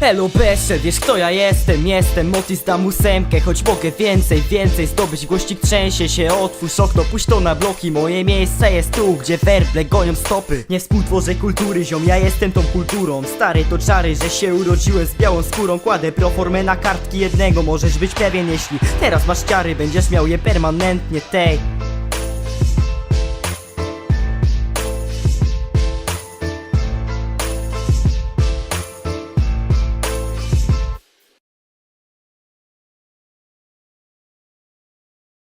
Elo Besze, wiesz kto ja jestem? Jestem Motis dam ósemkę Choć mogę więcej, więcej zdobyć. Głośnik trzęsie się, otwórz okno Puść to na bloki, moje miejsce jest tu Gdzie werble gonią stopy. Nie współtworzę kultury, ziom, ja jestem tą kulturą. Stary to czary, że się urodziłem z białą skórą. Kładę proformę na kartki jednego Możesz być pewien, jeśli teraz masz ciary Będziesz miał je permanentnie, tej.